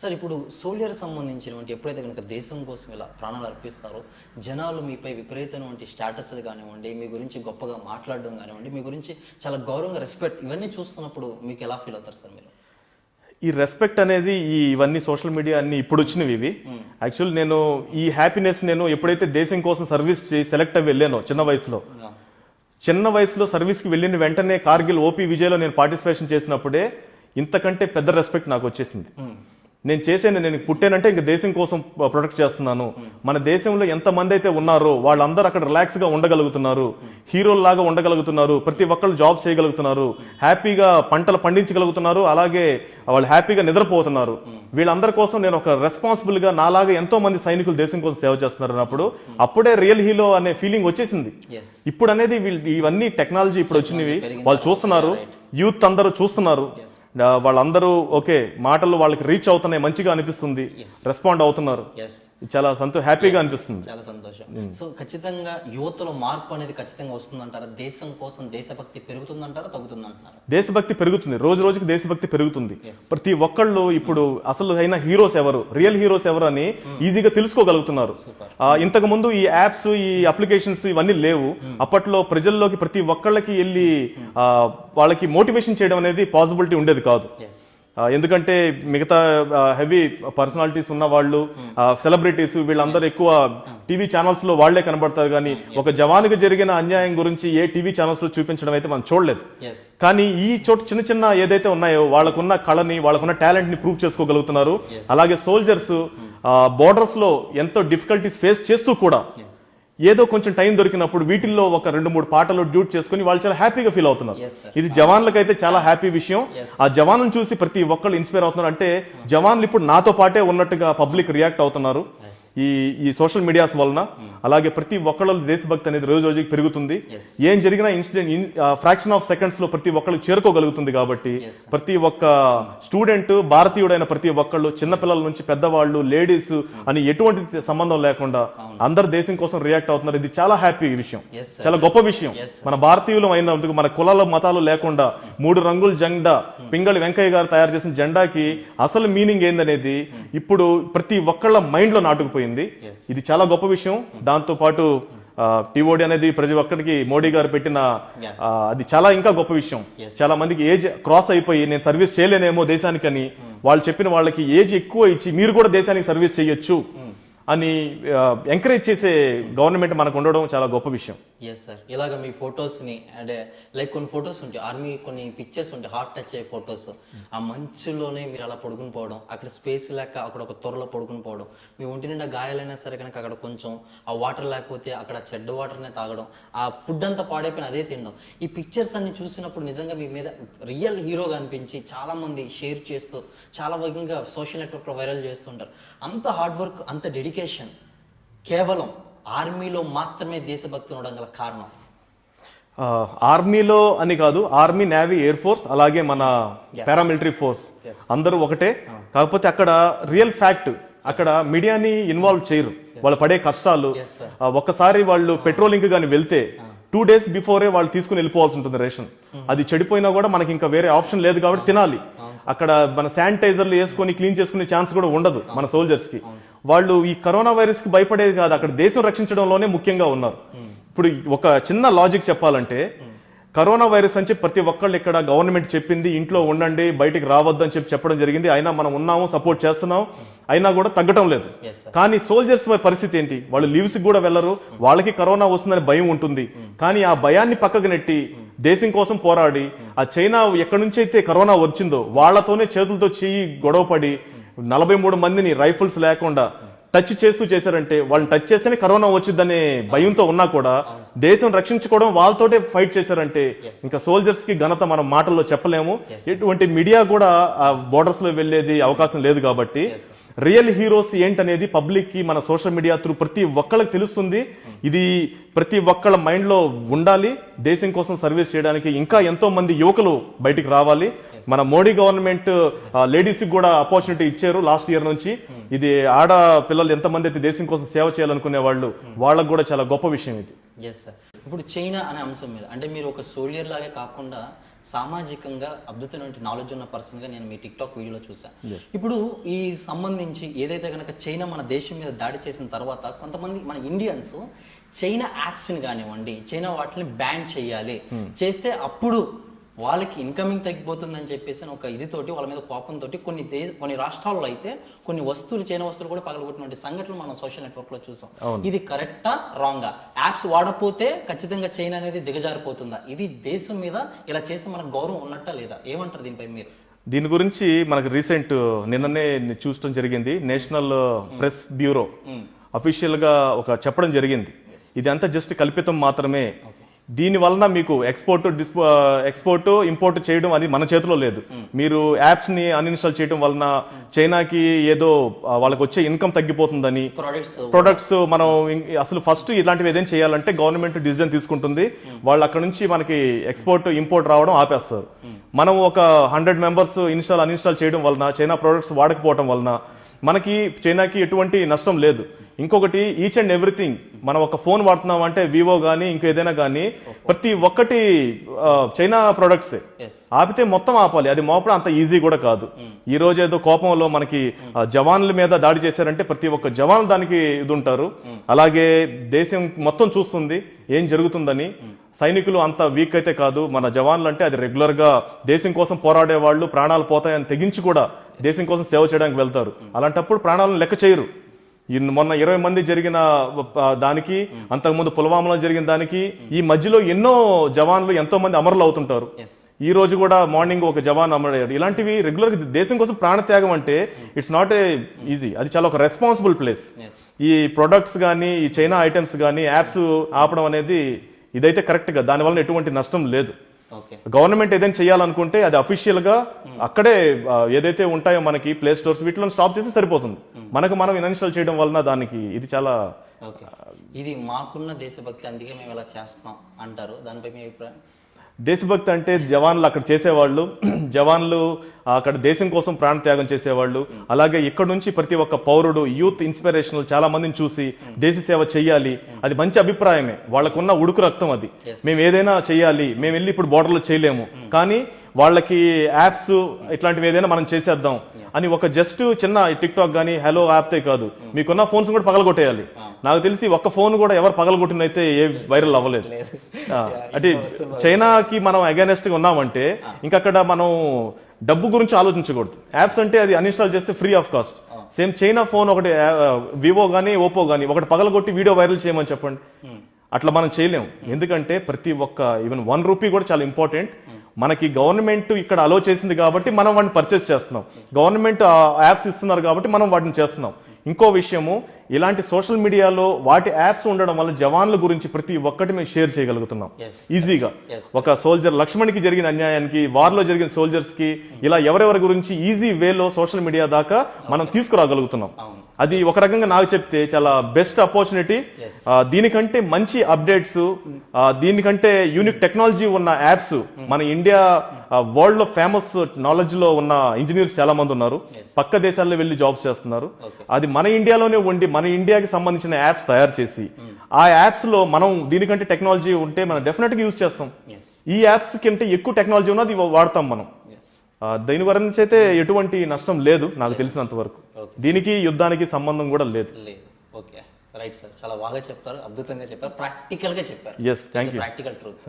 Sir ఇప్పుడు soldier సంబంధించినటువంటి ఎప్పుడైతే కనుక దేశం కోసం ఇలా ప్రాణాలు అర్పిస్తారో జనాలు మీపై విపరీతమైనటువంటి స్టేటస్ కానివ్వండి మీ గురించి గొప్పగా మాట్లాడడం కానివ్వండి మీ గురించి చాలా గౌరవంగా రెస్పెక్ట్ ఇవన్నీ చూస్తున్నప్పుడు మీకు ఎలా ఫీల్ అవుతారు సార్ మీరు? ఈ రెస్పెక్ట్ అనేది ఈ ఇవన్నీ సోషల్ మీడియా అన్ని ఇప్పుడు వచ్చినవి ఇవి. యాక్చువల్ నేను ఈ హ్యాపీనెస్ నేను ఎప్పుడైతే దేశం కోసం సర్వీస్ చేసి సెలెక్ట్ అయ్యి వెళ్ళానో చిన్న వయసులో. చిన్న వయసులో సర్వీస్కి వెళ్ళిన వెంటనే కార్గిల్ ఓపీ విజయ్లో నేను పార్టిసిపేషన్ చేసినప్పుడే ఇంతకంటే పెద్ద రెస్పెక్ట్ నాకు వచ్చేసింది. నేను చేసేది నేను పుట్టానంటే ఇంక దేశం కోసం ప్రొటెక్ట్ చేస్తున్నాను. మన దేశంలో ఎంతమంది అయితే ఉన్నారో వాళ్ళందరూ అక్కడ రిలాక్స్గా ఉండగలుగుతున్నారు. హీరోల్లాగా ఉండగలుగుతున్నారు. ప్రతి ఒక్కళ్ళు జాబ్స్ చేయగలుగుతున్నారు. హ్యాపీగా పంటలు పండించగలుగుతున్నారు. అలాగే వాళ్ళు హ్యాపీగా నిద్రపోతున్నారు. వీళ్ళందరి కోసం నేను ఒక రెస్పాన్సిబుల్గా నాలాగా ఎంతో మంది సైనికులు దేశం కోసం సేవ చేస్తున్నారు అన్నప్పుడు అప్పుడే రియల్ హీరో అనే ఫీలింగ్ వచ్చేసింది. ఇప్పుడు అనేది వీళ్ళు ఇవన్నీ టెక్నాలజీ ఇప్పుడు వచ్చినవి. వాళ్ళు చూస్తున్నారు. యూత్ అందరూ చూస్తున్నారు. వాళ్ళందరూ ఓకే మాటలు వాళ్ళకి రీచ్ అవుతున్నాయి మంచిగా అనిపిస్తుంది రెస్పాండ్ అవుతున్నారు. చాలా సంతో హ్యాపీగా అనిపిస్తుంది. చాలా సంతోషం. సో ఖచ్చితంగా యువతలో మార్పు అనేది ఖచ్చితంగా వస్తుందంటారా? దేశం కోసం దేశభక్తి పెరుగుతుందంటారా? తగ్గుతుందంటారా దేశభక్తి పెరుగుతుంది. రోజు రోజుకి దేశభక్తి పెరుగుతుంది. ప్రతి ఒక్కళ్ళు ఇప్పుడు అసలు అయిన హీరోస్ ఎవరు? రియల్ హీరోస్ ఎవరు అని ఈజీగా తెలుసుకోగలుగుతున్నారు. ఇంతకు ముందు ఈ యాప్స్ ఈ అప్లికేషన్స్ ఇవన్నీ లేవు. అప్పట్లో ప్రజల్లోకి ప్రతి ఒక్కళ్ళకి వెళ్ళి ఆ, వాళ్ళకి మోటివేషన్ చేయడం అనేది పాసిబిలిటీ ఉండేది కాదు. ఎందుకంటే మిగతా హెవీ పర్సనాలిటీస్ ఉన్న వాళ్ళు సెలబ్రిటీస్ వీళ్ళందరూ ఎక్కువ టీవీ ఛానల్స్లో వాళ్ళే కనబడతారు కానీ ఒక జవాన్కి జరిగిన అన్యాయం గురించి ఏ టీవీ ఛానల్స్లో చూపించడం అయితే మనం చూడలేదు. కానీ ఈ చోట చిన్న చిన్న ఏదైతే ఉన్నాయో వాళ్ళకున్న కళని వాళ్ళకున్న టాలెంట్ని ప్రూవ్ చేసుకోగలుగుతున్నారు అలాగే సోల్జర్స్ బోర్డర్స్లో ఎంతో డిఫికల్టీస్ ఫేస్ చేస్తూ కూడా ఏదో కొంచెం టైం దొరికినప్పుడు వీటిల్లో ఒక రెండు మూడు పాటలు డ్యూట్ చేసుకుని వాళ్ళు చాలా హ్యాపీగా ఫీల్ అవుతున్నారు. ఇది జవాన్లకైతే చాలా హ్యాపీ విషయం. ఆ జవాన్లను చూసి ప్రతి ఒక్కళ్ళు ఇన్స్పైర్ అవుతున్నారు. అంటే జవాన్లు ఇప్పుడు నాతో పాటే ఉన్నట్టుగా పబ్లిక్ రియాక్ట్ అవుతున్నారు. ఈ ఈ సోషల్ మీడియాస్ వలన అలాగే ప్రతి ఒక్కళ్ళ దేశభక్తి అనేది రోజు రోజుకి పెరుగుతుంది. ఏం జరిగినా ఇన్సిడెంట్ ఫ్రాక్షన్ ఆఫ్ సెకండ్స్లో ప్రతి ఒక్కళ్ళు చేరుకోగలుగుతుంది కాబట్టి ప్రతి ఒక్క స్టూడెంట్ భారతీయుడైన ప్రతి ఒక్కళ్ళు చిన్నపిల్లల నుంచి పెద్దవాళ్ళు లేడీస్ అని ఎటువంటి సంబంధం లేకుండా అందరు దేశం కోసం రియాక్ట్ అవుతున్నారు. ఇది చాలా హ్యాపీ విషయం. చాలా గొప్ప విషయం. మన భారతీయులు అయినందుకు మన కులాల మతాలు లేకుండా మూడు రంగుల జెండా పింగళి వెంకయ్య గారు తయారు చేసిన జెండాకి అసలు మీనింగ్ ఏందనేది ఇప్పుడు ప్రతి ఒక్కళ్ళ మైండ్లో నాటుకుపోయింది. ఇది చాలా గొప్ప విషయం. దాంతో పాటు టీఓడి అనేది ప్రతి ఒక్కరికి మోడీ గారు పెట్టిన అది చాలా ఇంకా గొప్ప విషయం. చాలా మందికి ఏజ్ క్రాస్ అయిపోయి నేను సర్వీస్ చేయలేనేమో దేశానికని వాళ్ళు చెప్పిన వాళ్ళకి ఏజ్ ఎక్కువ ఇచ్చి మీరు కూడా దేశానికి సర్వీస్ చేయొచ్చు. అని ఎంకరేజ్ చేసే గవర్నమెంట్ మనకు ఉండడం చాలా గొప్ప విషయం. ఎస్ సార్ ఇలాగ మీ ఫొటోస్ని అంటే లైక్ కొన్ని ఫొటోస్ ఉంటాయి. ఆర్మీ కొన్ని పిక్చర్స్ ఉంటాయి. హార్ట్ టచ్ అయ్యే ఫొటోస్ ఆ మంచులోనే మీరు అలా పడుకుని పోవడం అక్కడ స్పేస్ లేక అక్కడ ఒక త్వరలో పడుకుని పోవడం మీ ఒంటి నిండా గాయాలైనా సరే కనుక అక్కడ కొంచెం ఆ వాటర్ లేకపోతే అక్కడ చెడ్డ వాటర్నే తాగడం ఆ ఫుడ్ అంతా పాడైపోయిన అదే తినడం. ఈ పిక్చర్స్ అన్ని చూసినప్పుడు నిజంగా మీ మీద రియల్ హీరోగా అనిపించి చాలా మంది షేర్ చేస్తూ చాలా వేగంగా సోషల్ నెట్వర్క్లో వైరల్ చేస్తుంటారు అంత హార్డ్ వర్క్ అంత డెడికేషన్ కేవలం ఆర్మీలో మాత్రమే దేశభక్తి ఉండడం గల కారణం. ఆర్మీలో అని కాదు ఆర్మీ నేవీ ఎయిర్ ఫోర్స్ అలాగే మన పారామిలిటరీ ఫోర్స్. అందరూ ఒకటే. కాకపోతే అక్కడ రియల్ ఫ్యాక్ట్ అక్కడ మీడియాని ఇన్వాల్వ్ చేయరు. వాళ్ళు పడే కష్టాలు. ఒక్కసారి వాళ్ళు పెట్రోలింగ్ కానీ వెళ్తే టూ డేస్ బిఫోరే వాళ్ళు తీసుకుని వెళ్ళిపోవాల్సి ఉంటుంది రేషన్. అది చెడిపోయినా కూడా మనకి ఇంకా వేరే ఆప్షన్ లేదు కాబట్టి తినాలి. అక్కడ మన శానిటైజర్లు వేసుకొని క్లీన్ చేసుకునే ఛాన్స్ కూడా ఉండదు మన సోల్జర్స్కి వాళ్ళు ఈ కరోనా వైరస్కి భయపడేది కాదు. అక్కడ దేశం రక్షించడంలోనే ముఖ్యంగా ఉన్నారు. ఇప్పుడు ఒక చిన్న లాజిక్ చెప్పాలంటే కరోనా వైరస్ అని చెప్పి ప్రతి ఒక్కళ్ళు ఇక్కడ గవర్నమెంట్ చెప్పింది ఇంట్లో ఉండండి బయటికి రావద్దు అని చెప్పి చెప్పడం జరిగింది. అయినా మనం ఉన్నాము సపోర్ట్ చేస్తున్నాం. అయినా కూడా తగ్గటం లేదు. కానీ సోల్జర్స్ పరిస్థితి ఏంటి? వాళ్ళు లీవ్స్ కూడా వెళ్ళరు. వాళ్ళకి కరోనా వస్తుందని భయం ఉంటుంది. కానీ ఆ భయాన్ని పక్కకు నెట్టి దేశం కోసం పోరాడి ఆ చైనా ఎక్కడి నుంచి అయితే కరోనా వచ్చిందో వాళ్ళతోనే చేతులతో చెయ్యి గొడవపడి నలభై మూడు మందిని రైఫిల్స్ లేకుండా టచ్ చేస్తూ చేశారంటే వాళ్ళని టచ్ చేస్తేనే కరోనా వచ్చిందనే భయంతో ఉన్నా కూడా దేశం రక్షించుకోవడం వాళ్ళతోటే ఫైట్ చేశారంటే ఇంకా సోల్జర్స్కి ఘనత మనం మాటల్లో చెప్పలేము. ఎటువంటి మీడియా కూడా బోర్డర్స్లో వెళ్ళేది అవకాశం లేదు కాబట్టి రియల్ హీరోస్ ఏంటనేది పబ్లిక్కి మన సోషల్ మీడియా త్రూ ప్రతి ఒక్కళ్ళకి తెలుస్తుంది. ఇది ప్రతి ఒక్కళ్ళ మైండ్లో ఉండాలి. దేశం కోసం సర్వీస్ చేయడానికి ఇంకా ఎంతో మంది యువకులు బయటికి రావాలి. మన మోడీ గవర్నమెంట్ లేడీస్కి కూడా ఆపర్చునిటీ ఇచ్చారు లాస్ట్ ఇయర్ నుంచి. ఇది ఆడ పిల్లలు ఎంతమంది అయితే దేశం కోసం సేవ చేయాలనుకునే వాళ్ళు వాళ్ళకు కూడా చాలా గొప్ప విషయం ఇది. ఎస్ సార్ ఇప్పుడు చైనా అనే అంశం మీద అంటే మీరు ఒక సోల్జర్ లాగే కాకుండా సామాజికంగా అద్భుతమైన నాలెడ్జ్ ఉన్న పర్సన్గా నేను మీ టిక్ టాక్ వీడియోలో చూసాను ఇప్పుడు ఈ సంబంధించి ఏదైతే కనుక చైనా మన దేశం మీద దాడి చేసిన తర్వాత కొంతమంది మన ఇండియన్స్ చైనా యాప్స్ని కానివ్వండి చైనా వాటిని బ్యాన్ చేయాలి. చేస్తే అప్పుడు వాళ్ళకి ఇన్కమింగ్ తగ్గిపోతుందని చెప్పేసి ఒక ఇది తోటి వాళ్ళ మీద కోపంతో కొన్ని దే కొన్ని రాష్ట్రాల్లో అయితే కొన్ని వస్తువులు చైనా వస్తువులు కూడా పగలగొట్టినటువంటి సంఘటనలు మనం సోషల్ నెట్వర్క్లో చూసాం. ఇది కరెక్టా రాంగా యాప్స్ వాడపోతే ఖచ్చితంగా చైనా అనేది దిగజారిపోతుందా? ఇది దేశం మీద ఇలా చేస్తే మనకు గౌరవం ఉన్నట్టా లేదా? ఏమంటారు దీనిపై మీరు? దీని గురించి మనకు రీసెంట్ నిన్ననే చూడటం జరిగింది. నేషనల్ ప్రెస్ బ్యూరో అఫీషియల్గా ఒక చెప్పడం జరిగింది. ఇది అంతా జస్ట్ కల్పితం మాత్రమే. దీని వలన మీకు ఎక్స్పోర్ట్ డిస్పో ఎక్స్పోర్ట్ ఇంపోర్ట్ చేయడం అది మన చేతిలో లేదు. మీరు యాప్స్ని అన్ఇన్స్టాల్ చేయడం వలన చైనాకి ఏదో వాళ్ళకి వచ్చే ఇన్కమ్ తగ్గిపోతుందని ప్రొడక్ట్స్ మనం అసలు ఫస్ట్ ఇలాంటివి ఏదైనా చేయాలంటే గవర్నమెంట్ డిసిజన్ తీసుకుంటుంది. వాళ్ళు అక్కడ నుంచి మనకి ఎక్స్పోర్ట్ ఇంపోర్ట్ రావడం ఆపేస్తారు. మనం ఒక హండ్రెడ్ మెంబర్స్ ఇన్స్టాల్ అన్ఇన్స్టాల్ చేయడం వలన చైనా ప్రొడక్ట్స్ వాడకపోవడం వలన మనకి చైనాకి ఎటువంటి నష్టం లేదు. ఇంకొకటి ఈచ్ అండ్ ఎవ్రీథింగ్ మనం ఒక ఫోన్ వాడుతున్నాం అంటే వివో కానీ ఇంకో ఏదైనా కానీ ప్రతి ఒక్కటి చైనా ప్రొడక్ట్సే ఆపితే మొత్తం ఆపాలి. అది మోపడం అంత ఈజీ కూడా కాదు. ఈ రోజు ఏదో కోపంలో మనకి జవాన్ల మీద దాడి చేశారంటే ప్రతి ఒక్క జవాన్ దానికి ఇది ఉంటారు అలాగే దేశం మొత్తం చూస్తుంది ఏం జరుగుతుందని. సైనికులు అంత వీక్ అయితే కాదు. మన జవాన్లు అంటే అది రెగ్యులర్గా దేశం కోసం పోరాడే వాళ్ళు ప్రాణాలు పోతాయని తెగించి కూడా దేశం కోసం సేవ చేయడానికి వెళ్తారు. అలాంటప్పుడు ప్రాణాలను లెక్క చేయరు. ఈ మొన్న ఇరవై మంది జరిగిన దానికి అంతకుముందు పుల్వామాలో జరిగిన దానికి ఈ మధ్యలో ఎన్నో జవాన్లు ఎంతో మంది అమరులు అవుతుంటారు. ఈ రోజు కూడా మార్నింగ్ ఒక జవాన్ అమరయ్యాడు. ఇలాంటివి రెగ్యులర్గా దేశం కోసం ప్రాణత్యాగం అంటే ఇట్స్ నాట్ ఏ ఈజీ అది చాలా ఒక రెస్పాన్సిబుల్ ప్లేస్ ఈ ప్రొడక్ట్స్ కానీ ఈ చైనా ఐటమ్స్ కానీ యాప్స్ ఆపడం అనేది ఇదైతే కరెక్ట్గా. దాని వలన ఎటువంటి నష్టం లేదు. గవర్నమెంట్ ఏదైనా చేయాలనుకుంటే అది అఫీషియల్గా అక్కడే ఆ, ఏదైతే ఉంటాయో మనకి ప్లే స్టోర్స్ వీటిలో స్టాప్ చేసి సరిపోతుంది. మనకు మనం ఇన్స్టాల్ చేయడం వలన దానికి ఇది చాలా ఇది మాకున్న దేశభక్తి అందుకే మేము ఇలా చేస్తాం అంటారు. దానిపై మీ అభిప్రాయం? దేశభక్తి అంటే జవాన్లు అక్కడ చేసేవాళ్ళు జవాన్లు అక్కడ దేశం కోసం ప్రాణత్యాగం చేసేవాళ్ళు. అలాగే ఇక్కడ నుంచి ప్రతి ఒక్క పౌరుడు యూత్ ఇన్స్పిరేషనల్ చాలా మందిని చూసి దేశ సేవ చెయ్యాలి. అది మంచి అభిప్రాయమే. వాళ్ళకున్న ఉడుకు రక్తం అది. మేము ఏదైనా చెయ్యాలి. మేము వెళ్ళి ఇప్పుడు బోర్డర్లో చేయలేము. కానీ వాళ్ళకి యాప్స్ ఇట్లాంటివి ఏదైనా మనం చేసేద్దాం అని ఒక జస్ట్ చిన్న టిక్ టాక్ కానీ హలో యాప్తే కాదు. మీకున్న ఫోన్స్ కూడా పగలగొట్టేయాలి. నాకు తెలిసి ఒక్క ఫోన్ కూడా ఎవరు పగలగొట్టినైతే ఏ వైరల్ అవ్వలేదు. అంటే చైనాకి మనం అగైనెస్ట్గా ఉన్నామంటే ఇంకా అక్కడ మనం డబ్బు గురించి ఆలోచించకూడదు. యాప్స్ అంటే అది అన్ఇన్స్టాల్ చేస్తే free of cost same China phone ఒకటి వివో గానీ ఓపో గానీ ఒకటి పగలగొట్టి వీడియో వైరల్ చేయమని చెప్పండి. అట్లా మనం చేయలేం. ఎందుకంటే ప్రతి ఒక్క ఈవెన్ వన్ రూపీ కూడా చాలా ఇంపార్టెంట్ మనకి గవర్నమెంట్ ఇక్కడ అలో చేసింది కాబట్టి మనం వాటిని పర్చేస్ చేస్తున్నాం గవర్నమెంట్ యాప్స్ ఇస్తున్నారు కాబట్టి మనం వాటిని చేస్తున్నాం ఇంకో విషయము ఇలాంటి సోషల్ మీడియాలో వాటి యాప్స్ ఉండడం వల్ల జవాన్ల గురించి ప్రతి ఒక్కటి మేము షేర్ చేయగలుగుతున్నాం. ఈజీగా. ఒక సోల్జర్ లక్ష్మణ్కి జరిగిన అన్యాయానికి వార్లో జరిగిన సోల్జర్స్కి ఇలా ఎవరెవరి గురించి ఈజీ వేలో సోషల్ మీడియా దాకా మనం తీసుకురాగలుగుతున్నాం. అది ఒక రకంగా నాకు చెప్తే చాలా బెస్ట్ ఆపర్చునిటీ దీనికంటే మంచి అప్డేట్స్ దీనికంటే యూనిక్ టెక్నాలజీ ఉన్న యాప్స్ మన ఇండియా వరల్డ్లో ఫేమస్ నాలెడ్జ్లో ఉన్న ఇంజనీర్స్ చాలా మంది ఉన్నారు పక్క దేశాల్లో వెళ్ళి జాబ్స్ చేస్తున్నారు. అది మన ఇండియాలోనే ఉండి మన ఇండియాకి సంబంధించిన యాప్స్ తయారు చేసి ఆ యాప్స్లో మనం దీనికంటే టెక్నాలజీ ఉంటే మనం డెఫినెట్గా యూజ్ చేస్తాం ఈ యాప్స్ కంటే ఎక్కువ టెక్నాలజీ ఉన్నది వాడతాం మనం. ఎస్ దీని గురించి అయితే ఎటువంటి నష్టం లేదు నాకు తెలిసినంత వరకు. దీనికి యుద్ధానికి సంబంధం కూడా లేదు. లేదు. ఓకే. Right sir. చాలా బాగా చెప్తారు అద్భుతంగా చెప్పారు. ప్రాక్టికల్గా చెప్పారు. Yes, thank you. Practical truth